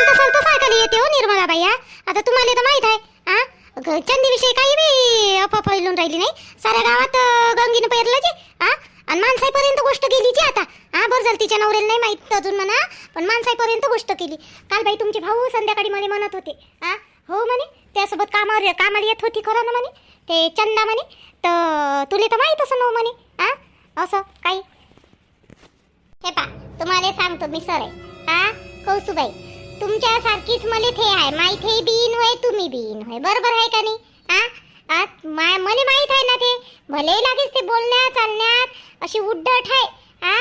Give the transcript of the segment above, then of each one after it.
सलत सलत सायकल येते हो निर्मला बाई आता तुम्हाला तर माहीत आहे हा. विषयी चंदीविषयी काही बी अफवा फैलून राहिली नाही. साऱ्या गावात गंगीनं पेरलं जे हा. आणि माणसाईपर्यंत गोष्ट गेली जी आता हा. बरं झालं तिच्या नवऱ्याला नाही माहीत अजून म्हणा पण माणसाईपर्यंत गोष्ट केली. काल बाई तुमचे भाऊ संध्याकाळी मला म्हणत होते हा. हो म्हणे त्यासोबत कामावर कामाला येत होती खरं ना म्हणे ते चंदा म्हणे. तर तुले तर माहीत असं नव म्हणे हा. असं काही. हे पा तुम्हाला सांगतो मी सर आहे हा. कौसुबाई तुमच्यासारखीच मला थे आहे. माहीत आहे बीन होय तुम्ही बीन होय. बरोबर आहे का नाही? हा माय मा- मला माहीत आहे ना ते? भले लागेच ते बोलण्यात चालण्यात. अशी उड्डट आहे. हा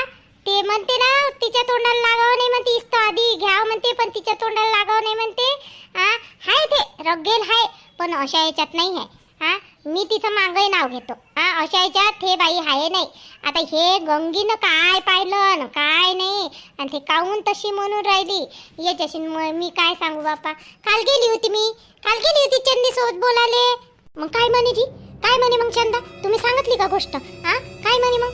ते म्हणते ना तिच्या तोंडाला लागावं नाही म्हणते इस्त आधी घ्यावं म्हणते पण तिच्या तोंडाला लागावं नाही म्हणते. हा हाय ते रगेल हाय पण अशा याच्यात नाही आहे. हा मी तिचं मागही नाव घेतो. हा अशा याच्यात हे बाई आहे नाही. आता हे गंगीनं काय पाहिलं? काय नाही. आणि ते काहून तशी म्हणून राहिली? याच्याशी मी काय सांगू बापा? काल गेली होती मी. काल गेली होती चंदी सोबत बोलाले मग काय म्हणे जी? काय म्हणे मग चंदा? तुम्ही सांगितली का गोष्ट? हा? काय म्हणे मग?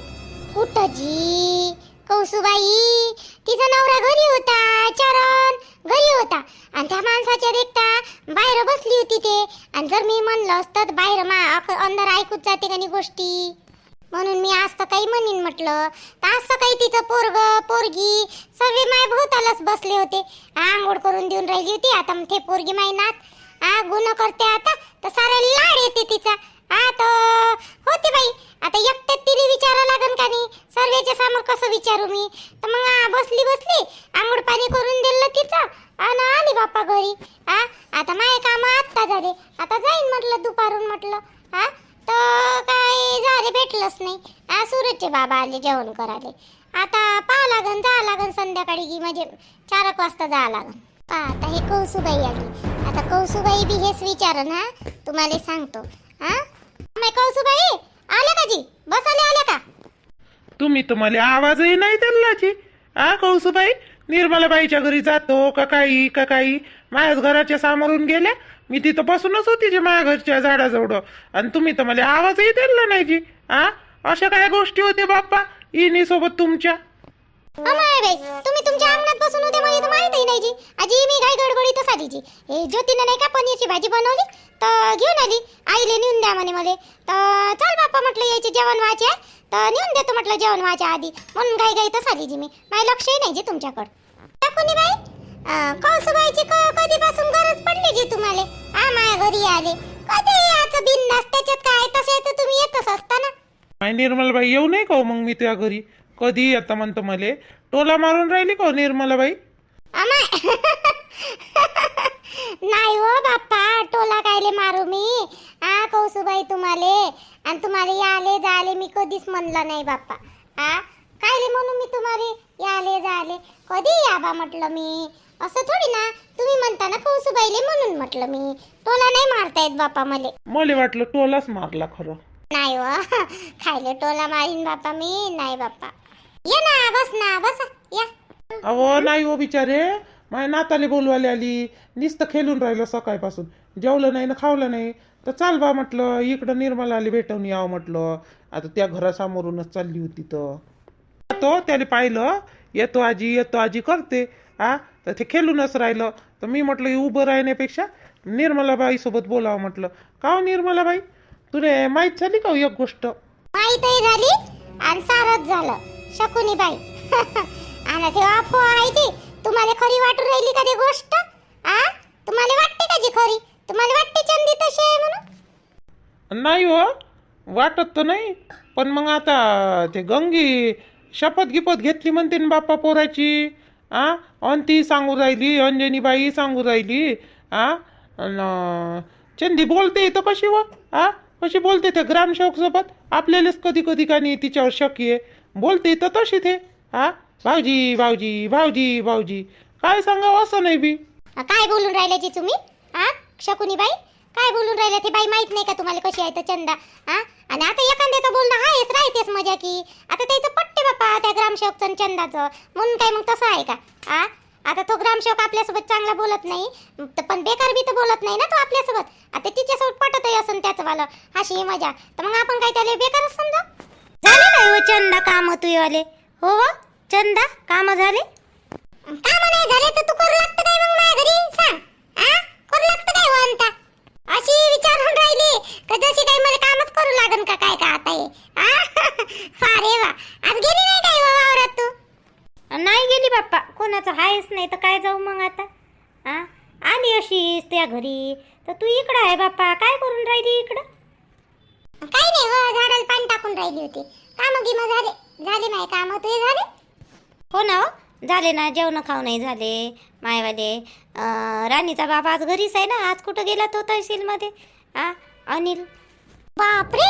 कुठं जी? कौसुबाई तिचा नवरा घरी होता चरण घरी होता. आणि त्या माणसाच्या देखता बाहेर बसली होती ते. आणि जर मी म्हणलं असतं तर बाहेर मा अंदर ऐकूच जाते का नाही गोष्टी? म्हणून मी आज काही म्हणीन म्हटलं तर आज सकाळी तिचं पोरग पोरगी सगळे माय भोवतालाच बसले होते. आंघोळ करून देऊन राहिली होती. आता मग ते पोरगी मायनात आ गुन्हा करते आता तर सारे लाड येते तिचा हा तर होते बाई आता एकट्यात तिने विचारा लागन का नाही सर्वेच्या समोर कसं विचारू मी तर मग आ, बसली बसली आंघोळ पाणी करून दिलं तिचं आणि आली बाप्पा घरी हा आता माय काम आत्ता झाले आता जाईन म्हटलं दुपारून म्हटलं हा तर काय झाले भेटलंच नाही हा सूरजचे बाबा आले जेवण करायले आता पाहा लागन जा लागन संध्याकाळी की म्हणजे चार एक वाजता जा लागन. पहा आता हे कौसुबाई आली. आता कौसुबाई बी हेच विचारन हा? तुम्हाला सांगतो हा? अम्मा, कौसुबाई आल्या का जी? बस आल्या आल्या का? तुम्ही तुम्हाला आवाजही नाही त्याची आ कौसुबाई? निर्मलाबाईच्या घरी जातो का काही का काही? माझ्याच घराच्या सामोरून गेल्या. मी तिथं बसूनच होती जी माझ्या घरच्या झाडाजवळ. आणि तुम्ही तर मला आवाजही दिला नाही जी आ अशा काय गोष्टी होते बाप्पा? इनी सोबत तुमच्या? अमाय बाई तुम्ही तुमच्या अंगणात बसून होते मला तर माहितही नाही जी. आजी मी काय गडबडीतच आली जी हे ज्योतीनं नाही का पनीरची भाजी बनवली? तर घेऊन आली. आईले नेऊन द्या म्हणे मला. तर चल बाप्पा म्हटलं यायचे जेवण व्हायचे. आहे तर नेऊन देतो म्हटलं जेवण व्हायच्या आधी. म्हणून काही काही तर आली जी मी. माझ्या लक्षही नाही जी तुमच्याकडं. टाकून बाई? कौसुबाईची क- कधीपासून गरज पडली जी तुम्हाला? हा माझ्या घरी आले. कधी याचं बिनधास्त त्याच्यात काय? तसे तर तुम्ही येतच असता ना. माय निर्मलाबाई येऊ नाही का हो मग मी तुझ्या घरी? कधी येतं म्हणतो मले? टोला मारून राहिली का हो निर्मलाबाई? नाही हो बाप्पा टोला कायले मारू मी. आ कौसुबाई तुम्हाले. आणि तुम्हाला याले जाले मी कधीच म्हणलं नाही बाप्पा. आ कायले म्हणू मी तुम्हाला? याले जाले. कधी याबा म्हटलं मी? असं थोडी ना तुम्ही म्हणता ना कौसुबाईले म्हणून म्हटलं मी. टोला नाही मारतायत बाप्पा मले. मला वाटलं टोलाच मारला खरं. नाही व. खायले टोला मारीन बापा मी. नाही बापा. ये ना बस ना बस. या. अहो नाही हो बिचारे. माझ्या नाताले बोलवायला आली. नुसतं खेळून राहिलं सकाळपासून. जेवलं नाही ना खावलं नाही. तर चाल बा म्हटलं. इकडं निर्मला आली भेटवून यावं म्हटलं. आता त्या घरासमोरूनच चालली होती तर तो त्याने पाहिलं. येतो आजी येतो आजी करते. हा? तर ते खेळूनच राहिलं. तर मी म्हटलं उभं राहण्यापेक्षा निर्मलाबाई सोबत बोलावं म्हटलं. का हो निर्मलाबाई? तुले माहीत झाली का हो एक गोष्ट? माहीतही झाली आणि सारच झालं. शकुनी बाई आणि ते अफवा आहे ती. तुम्हाला खरी वाटून राहिली का ती गोष्ट? आ? तुम्हाला वाटते का जी खरी? तुम्हाला वाटते चंदी तशी आहे म्हणून? नाही हो वाटत तर नाही. पण मग आता ते गंगी शपथ गिपत घेतली म्हणते ना बाप्पा पोराची. आ? अन ती सांगू राहिली अंजनीबाई सांगू राहिली. आ? चंदी बोलते तर कशी व आ? कशी बोलते ते ग्रामसेवक सोबत आपल्यालाच कधी कधी का नाही तिच्यावर शक आहे. बोलते तर तशी ते हा भाऊजी भाऊजी भाऊजी भाऊजी काय सांगावं असं नाही बी. काय बोलून राहिल्याची तुम्ही? हा शकुनी बाई काय बोलून राहिले ते बाई माहीत नाही का तुम्हाला कशी आहे तर चंदा? हा आणि आता एखाद्याचं बोलणं आहेच राहतेच मजा की. आता त्याचं पट्टे बाप्पा त्या ग्रामसेवकचं आणि चंदाचं. म्हणून काय मग तसं आहे का? आ? आता तो ग्रामसेवक आपल्यासोबत चांगला बोलत नाही तर पण बेकार बी तर बोलत नाही ना तो आपल्यासोबत. आता तिच्यासोबत पटतही असं त्याचवालं. अशी मजा. तर मग आपण काय त्याला बेकारच समजा? झाले नाही हो चंदा काम तू वाले हो, हो व चंदा काम झाले? काम नाही झाले तर तू करू लागतं काय मग माझ्या घरी? सांग. हा करू लागतं काय हो अंता? अशी विचारून राहिली. का जशी काही मला कामच करू लागन का काय का आता हे? फारे वा. आज गेली नाही काय? गेली बाप्पा. कोणाचं आहेच नाही तर काय जाऊ मग आता? आ? आली अशीच त्या घरी. तर तू इकडं आहे बाप्पा. काय करून राहिली इकडं? काही नाही हो झाडाला पाणी टाकून राहिली होती. काम गिम झाले. झाले नाही काम. तुझे झाले? हो ना हो झाले ना. जेवण खाऊ नाही झाले. मायवाले. राणीचा बाबा आज घरीच आहे ना. आज कुठं गेला तो तहसीलमध्ये? आ? अनिल. बापरे!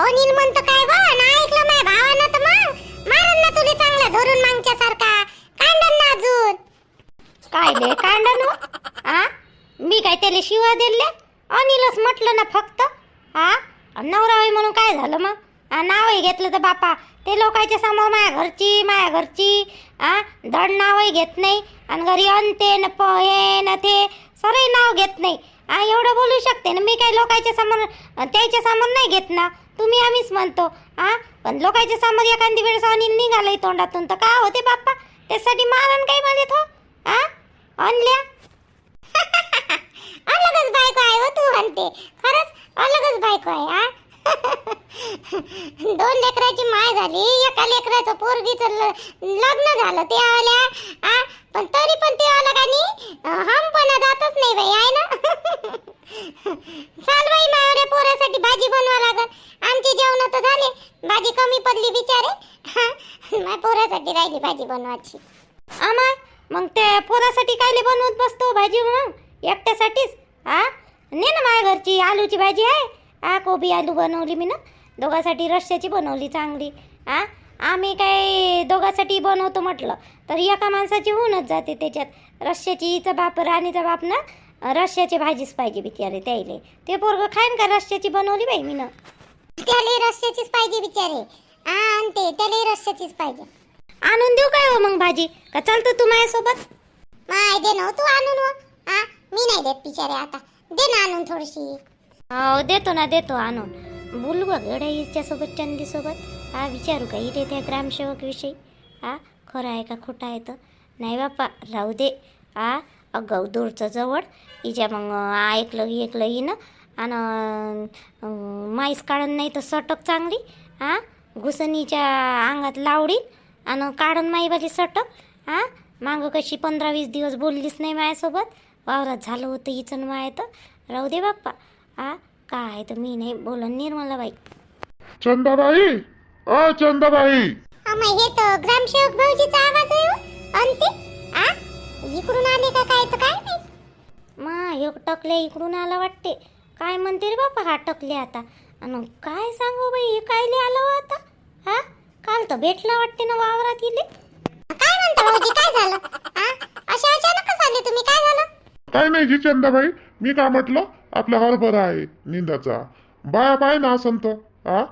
अनिल म्हणतो काय बा ना ऐकलं माझ्या भावानं तर मग. मारून ना तुला चांगलं धरून मागच्यासारखा काय ले कांडन हो? आ? मी काय त्याला शिवा दिल्या अनिलच म्हटलं ना फक्त. हा नवरा होई म्हणून काय झालं मग? आ नावही घेतलं तर बापा ते लोकांच्या समोर माया घरची माया घरची. आ? धड नावही घेत नाही. आणि घरी अंते न प हे न ते सरही नाव घेत नाही. आ एवढं बोलू शकते ना? मी काही लोकांच्या समोर त्याच्यासमोर नाही घेत ना? तुम्ही आम्हीच म्हणतो. आ? पण लोकांच्या समोर एखादी वेळेस अनिल निघालाय तोंडातून तर का होते बाप्पा? त्यासाठी मारण काही म्हणत हो? आणल्या? अलगच बायको आहे हो तू म्हणते. खरंच अलगच बायको आहे हा? दोन लेकराची माय झाली एका लेकराचं पोरगीचं लग्न झालं ते आल्या हा? पण तरी पण ते आलं का नाही? हमपणा जातच नाही बाई आहे ना? चाल बाई मावऱ्या पोरासाठी भाजी बनवा लागल. आमचे जेवण तर झाले. भाजी कमी पडली बिचारे. हा, माझ्या पोरासाठी राहिली भाजी बनवायची. आमाय मग ते पोरासाठी कायले बनवत बसतो भाजी मग? एकट्यासाठीच हा? ने ना माझ्या घरची आलूची भाजी आहे? हा कोबी आलू बनवली मी ना. दोघासाठी रश्श्याची बनवली चांगली हा? आम्ही काय दोघासाठी बनवतो म्हटलं तर एका माणसाची होऊनच जाते त्याच्यात. रश्श्याची हिचा बाप राणीचा बाप ना रश्श्याची भाजीच पाहिजे बिचारे त्याईले ते पोरग खाईन का रश्श्याची बनवली बाई मी ना? त्याला रश्श्याचीच पाहिजे बिचारे. आणते त्याला रश्श्याचीच पाहिजे. आणून देऊ काय हो मग भाजी? का चालतं तू माझ्यासोबत? माय दे ना हो तू आणून हो. हा मी नाही देत बिचारे आता. दे ना आणून थोडीशी. हो देतो ना देतो आणून. बोलू बघ गड्या हिच्यासोबत चंदीसोबत. हा विचारू का इथे त्या ग्रामसेवक विषयी? हा खरं आहे का खोटं आहे तर? नाही बाप्पा राहू दे. हा अगाऊ दूरचं जवळ. हिच्या मग ऐकलं ऐकलं हिनं. आणि माईस काढून नाही तर सटक चांगली. हा घुसणीच्या अंगात लावडी आणि काढून माईवाली सटक हा? मागं कशी पंधरा वीस दिवस बोललीच नाही माझ्यासोबत वावरात झालं होतं हिचं माय तर राहू दे बाप्पा. हा? काय तर मी नाही बोलन निर्मलाबाई चंदाबाई! अ चंदाबाई! अमय हे तर ग्रामसेवक भाऊजीचा आवाज आहे हो. अंते आ? इकडून आले का काय तर काय नाही मा हे टकले इकडून आला वाटते. काय म्हणते रे बापा हा टकले आता? आणि काय सांगू बाई हे कायले आलं हो आता? हा? काल तर भेटला वाटते ना वावरात इले. काय म्हणता भाऊजी काय झालं? आ अशा अचानकच आले तुम्ही काय झालं? काय नाही जी चंदाबाई मी काय म्हटलं आपला हरभरा आहे निंदाचा. बाया पाय ना असंत हा?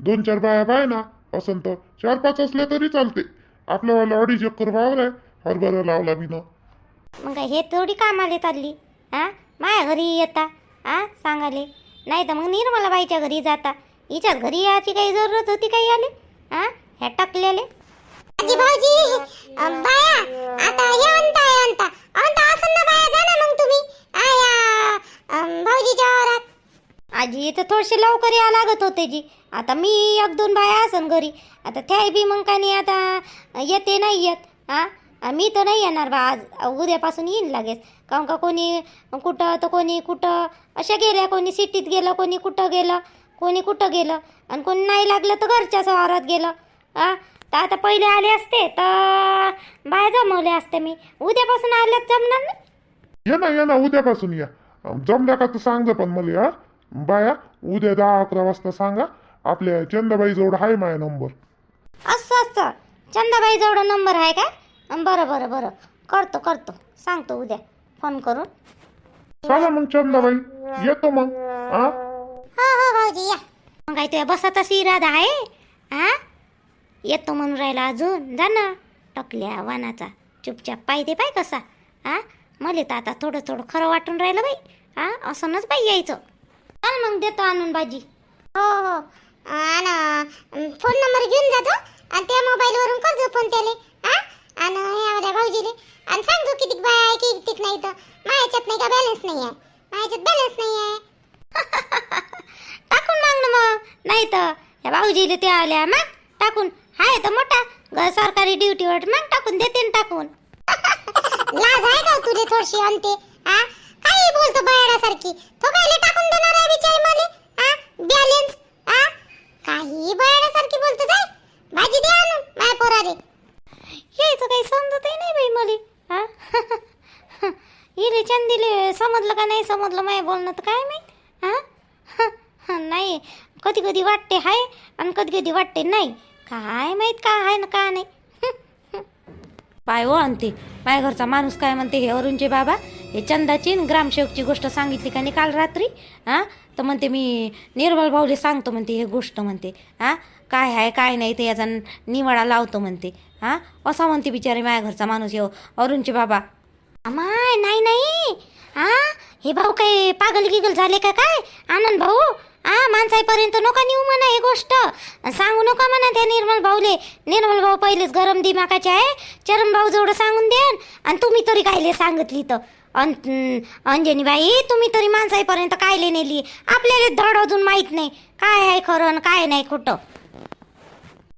दोन चार बाया पाय ना असंत चार पाच असल्या तरी चालते. आपल्यावाला अडीच एकर वावर आहे हरभरा लावला मी ना मग हे थोडी कामाले चालली हा? माझ्या घरी येता हा? सांगाले. नाही तर मग निर्मला बाईच्या घरी जाता. हिच्याच घरी याची काही जरूरत होती काही आले? हा? ह्या टाकलेले आजी भाऊजी बाया आता हे म्हणता हे म्हणता म्हणता असं ना बाया जा ना मग तुम्ही. आया भाऊजीच्या वावरात आजी तर थोडेसे लवकर या लागत होते जी. आता मी एक दोन बाया असन घरी. आता त्या बी मग का नाही आता येते नाही येत. हा? आ, मी तर नाही येणार बा. आज उद्यापासून येईन लागेच. काहून का कोणी कुठं तर कोणी कुठं. अशा गेल्या कोणी सिटीत गेलं कोणी कुठं गेलं. कोणी कुठं गेलं आणि कोणी नाही लागलं तर घरच्याच वावरात गेलं. हा तर आता पहिले आले असते तर बाया जमवले असते मी. उद्यापासून आल्यात जमणार नाही. ये ना ये ना उद्यापासून या. जमल्या का तर सांग पण मला हा बाया उद्या दहा अकरा वाजता सांगा. आपल्या चंदाबाई जवळ आहे माझा नंबर. असं असं. चंदाबाई जवळ नंबर आहे का अं, बरं बरं बरं. करतो करतो. सांगतो उद्या. फोन करून. चला मग चंदाबाई. येतो मग. हा हो हो, हो भाऊजी या. मग काय बसा तशी इरादा आहे? हा येतो म्हणून राहिला अजून. जा ना टकल्या वानाचा. चुपचाप पाहिजे पाय कसा. हा मला तर आता थोडं थोडं खरं वाटून राहिलं बाई. हा असंच बाई यायचं. चल मग देतो आणून भाजी. हो हो. आणि. फोन नंबर घेऊन जातो आणि त्या मोबाईलवरून करतो फोन त्याले. हा आणि ह्या भाऊजीले. आणि सांगतो किती बाय आहे किती नाही तर. माझ्याच्यात नाही का बॅलन्स नाही आहे? माझ्याच्यात बॅलन्स नाही आहे? टाकून मग ना मग. नाही तर या भाऊजीले ते आल्या मग टाकून. हाय तर मोठा. सरकारी ड्युटीवर मग टाकून देते ना टाकून. लाज आहे का हो तुझे थोडीशी आणते हा काही बोलतो बयाडासारखी. तो कायले टाकून देणार आहे बिचारी मले? हा बॅलन्स हा काही बयाडासारखी बोलतो जाय. भाजी दे आणून माय पोरारे यायचं काही समजतही नाही बाई मले हा इले चंदीले समजलं का नाही समजलं माय बोलणं तर काय नाही नाही. कधी कधी वाटते हाय आणि कधी कधी वाटते नाही. काय माहीत काय आहे ना का नाही. पाय हो आणते माझ्या घरचा माणूस काय म्हणते हे अरुणचे बाबा हे चंदाची ग्रामसेवकची गोष्ट सांगितली का नाही काल रात्री? हां तर म्हणते मी निर्मल भाऊले सांगतो म्हणते हे गोष्ट म्हणते. हां काय आहे काय नाही ते याचा निवाडा लावतो म्हणते. हां असा म्हणते बिचारे माझ्या घरचा माणूस हे अरुणचे बाबा. माय नाही नाही. हा हे भाऊ काय पागल गिगल झाले का काय? आनंद भाऊ हा माणसाईपर्यंत नका नेऊ म्हणा ही गोष्ट. सांगू नका म्हणा त्या निर्मल भाऊले. निर्मल भाऊ पहिलेच गरम दिमागाचे आहे. चरण भाऊ जेवढं सांगून देन आणि तुम्ही तरी कायले सांगितली तर. अन अंजनी बाई तुम्ही तरी माणसाईपर्यंत कायले नेली. आपल्याला धड अजून माहीत नाही. काय आहे खरं काय नाही खोटं.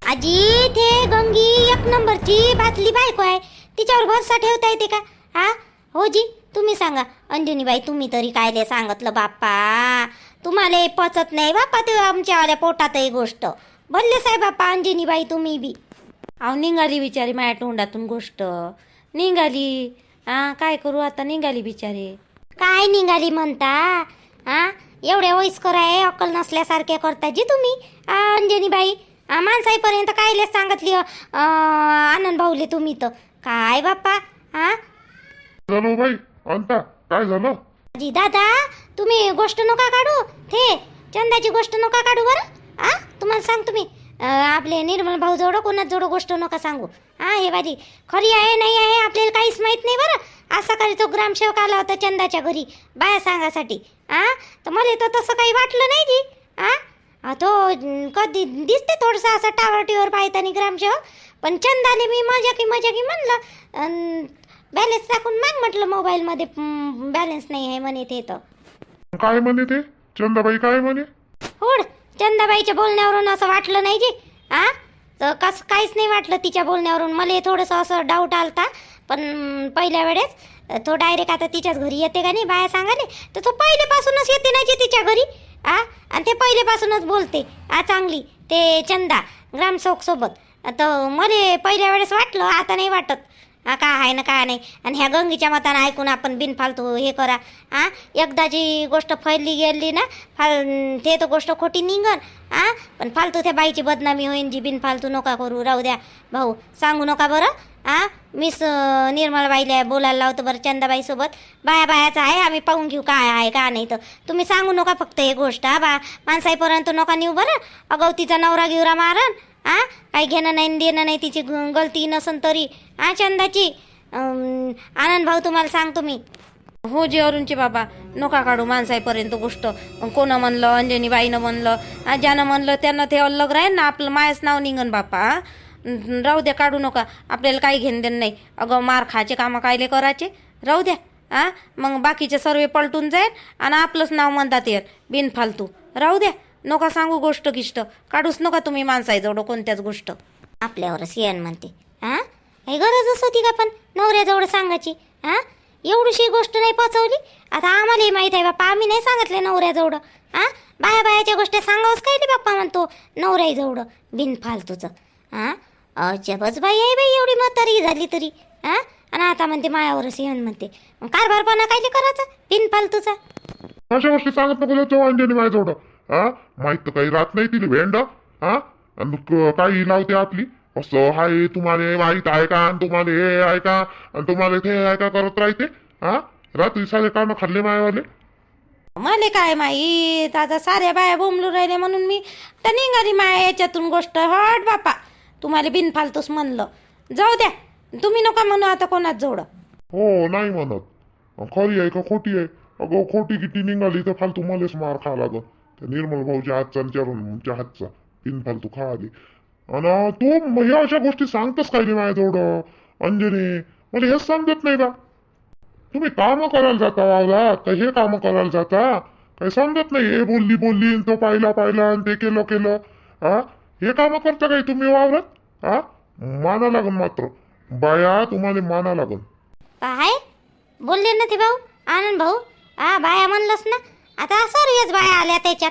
आजी ते गंगी एक नंबरची बातली बायको आहे. तिच्यावर भरसा ठेवता येते का? हा हो जी तुम्ही सांगा. अंजनीबाई तुम्ही तरी कायले सांगितलं बाप्पा. तुम्हाला पचत नाही बाप्पा ते आमच्यावाल्या पोटात ही गोष्ट. भल्ले साहेब बाप्पा अंजनीबाई तुम्ही बी. अहो निघाली बिचारी माझ्या तोंडातून गोष्ट. निघाली हां काय करू आता निघाली बिचारी? काय निघाली म्हणता? हा एवढे वयस्कर आहे अक्कल नसल्यासारखे करता जी तुम्ही. अंजनीबाई माणसाईपर्यंत कायले सांगितली अ, आनंद भाऊले तुम्ही तर. काय बाप्पा हा झालं बाई अंता काय झालं? जी दादा तुम्ही गोष्ट नका काढू. थे चंदाची गोष्ट नका काढू बरं. आ तुम्हाला सांग तुम्ही. आपले निर्मल भाऊ जोडो कोणाच जोडो गोष्ट नका सांगू. हा हे बाजी खरी आहे नाही आहे आपल्याला काहीच माहीत नाही बरं. आज सकाळी तो ग्रामसेवक आला होता चंदाच्या घरी बाया सांगासाठी. आ तर मला तर तसं काही वाटलं नाही जी. आ तो कधी दिसते थोडंसं असं टावर टिवर पाहताना ग्रामसेवक. पण चंदाने मी मजा की मजा की म्हणलं बॅलेन्स टाकून मग म्हटलं मोबाईलमध्ये बॅलन्स नाही आहे म्हणे ते तर. काय म्हणे ते? चंदाबाई काय म्हणे? होड चंदाबाईच्या बोलण्यावरून असं वाटलं नाही जी आ? तर कस काहीच नाही वाटलं तिच्या बोलण्यावरून. मला थोडंसं असं डाऊट आलता पण पहिल्या वेळेस तो डायरेक्ट आता तिच्याच घरी येते का नाही बाया सांगाले तर तो पहिल्यापासूनच येते ना जे तिच्या घरी आ? आणि ते पहिल्यापासूनच बोलते आ चांगली ते चंदा ग्रामसेवक सोबत. तर मला पहिल्या वेळेस वाटलं आता नाही वाटत. हा का आहे ना काय नाही? आणि ह्या गंगीच्या मतानं ऐकून आपण बिनफालतू हे करा. आ एकदाची गोष्ट फैलली गेली ना फाल ते तर गोष्ट खोटी निघन. आ पण फालतू त्या बाईची बदनामी होईन जी बिनफालतू नका करू. राहू द्या. भाऊ सांगू नका बरं. आ मिस अं, बोलायला लावतो बरं चंदाबाईसोबत. बाया बायाचं आहे आम्ही पाहून घेऊ काय आहे का नाही तर. तुम्ही सांगू नका फक्त हे गोष्ट हा बा. माणसाईपर्यंत नका नेऊ बरं. अगाऊ तिचा नवरा गिवरा मारन. आ? काही घेणं नाही देणं नाही तिची गलती नसन तरी. आ चंदाची? आनंद भाऊ तुम्हाला सांगतो मी. हो जे अरुणचे बाबा नका काढू माणसाईपर्यंत गोष्ट. कोणं म्हणलं अंजनीबाईनं म्हणलं ज्यानं म्हणलं त्यांना ते अलग राहील ना आपलं मायाच नाव निघन बापा राहू द्या काढू नका. आपल्याला काही घेणं देणं नाही. अगं मार खायचे कामं कायले करायचे? राहू द्या आ. मग बाकीचे सर्व पलटून जाईल आणि आपलंच नाव म्हणतात येत बिनफालतू. राहू द्या नका सांगू गोष्ट गिष्ट काढूच नका तुम्ही माणसाईजवळ कोणत्याच गोष्ट. आपल्यावरच येण म्हणते. हा? काही गरजच होती का पण नवऱ्याजवळ सांगायची? हा? एवढीशी गोष्ट नाही पचवली? आता आम्हालाही माहीत आहे बाप्पा आम्ही नाही सांगितले नवऱ्याजवळ. हा? बाया बायाच्या गोष्टी सांगावंच काय रे बाप्पा म्हणतो? नवऱ्याजवळ बिनफालतूचं. हा? अजबच बाई आहे बाई एवढी म्हातारी झाली तरी. हा? आणि आता म्हणते मायावरच येऊन म्हणते. मग कारभारपणा काय करायचा? बिनफालतूचा? अशा गोष्टी सांगत नको तो माझ्याजवळ हा? माहीत तर काही राहत नाही तिला भेंड. हा? काही लावते आपली? असं हाय तुम्हाला माहीत आहे का? आणि तुम्हाला हे आहे का? आणि तुम्हाला ते आहे का? करत राहते. हा? रात्री सारे कामं खाल्ले मायावाले. मले काय माहीत? आता साऱ्या बाया बोंबलू राहिले म्हणून मी. तर निघाली माया याच्यातून गोष्ट. हट बापा. तुम्हाला बिनफालतूच म्हणलं. जाऊ द्या. तुम्ही नका म्हणू आता कोणाच जोड. हो नाही म्हणत. खरी आहे का खोटी आहे? अगं खोटी किती निघाली तर फालतू मलाच मार खा लागत त्या निर्मल भाऊच्या हातचा विचारून तुमच्या हातचा. बिन फालतू खा आली आणि तू ह्या अशा गोष्टी सांगतच काय नाही माझ्याजवळ? अंजनी मला हेच समजत नाही का तुम्ही कामं करायला जाता वावरात? का हे कामं करायला जाता? काही समजत नाही. हे बोलली बोलली तो पाहिला पाहिला आणि ते केलं केलं. हा हे कामं करता काही तुम्ही वावरात? हा माना लागन मात्र. बाया तुम्हाला माना लागन. काय बोलले ना ते भाऊ आनंद भाऊ. आ बाया म्हणलंस ना आता सर्वच बाया आल्या त्याच्यात.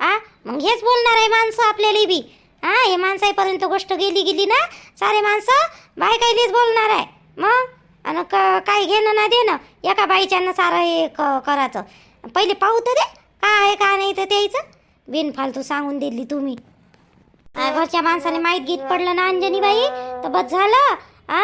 आ मग हेच बोलणार आहे माणसं आपल्याला बी. हा हे माणसाईपर्यंत गोष्ट गेली गेली ना सारे माणसं बाय काहीलीच बोलणार आहे. मग? आणि क काय घेणं ना देणं एका बाईच्यानं सारं हे क करायचं. पहिले पाहू तर दे काय आहे का नाही तर त्याचं बिनफालतू सांगून दिली तुम्ही. घरच्या माणसाने माहीत गीत पडलं ना अंजनी बाई तर बस झालं. आ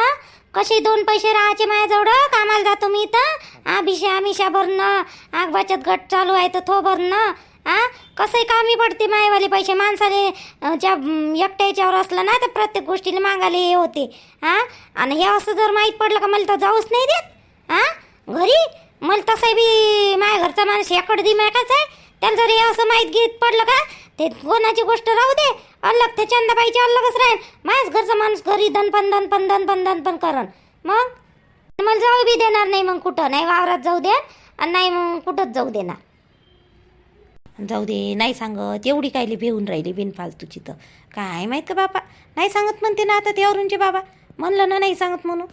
कसे दोन पैसे राहायचे माझ्याजवळ? कामाला जातो मी इथं. आभिषा आमिषा भरणं. आग बचत गट चालू आहे तर थो भरणं. आ कसंही कामी पडते मायवाले पैसे. माणसाले ज्या एकट्याच्यावर एकट्या याच्यावर असलं ना तर प्रत्येक गोष्टीला मागायला हे होते. हा आणि हे असं जर माहीत पडलं का मला तर जाऊच नाही देत. हा घरी? मला तसं बी माझ्या घरचा माणूस याकडे दिमागाच आहे. त्याला जरी असं माहीत घेत पडलं का? ते कोणाची गोष्ट राहू दे. अलग ते चंदाबाईची अलगच राहील माझ्याच घरचं माणूस घरी धनपन धनपन धनपन धनपन करण. मग? मला जाऊ बी देणार नाही मग कुठं? नाही वावरात जाऊ दे आणि नाही मग कुठंच जाऊ देणार. जाऊ दे नाही सांगत. एवढी कायली भेऊन राहिली बिनफालतूची तर काय माहीत का बापा? नाही सांगत म्हणते ना आता ते अरुणचे बाबा म्हणलं ना नाही सांगत म्हणून.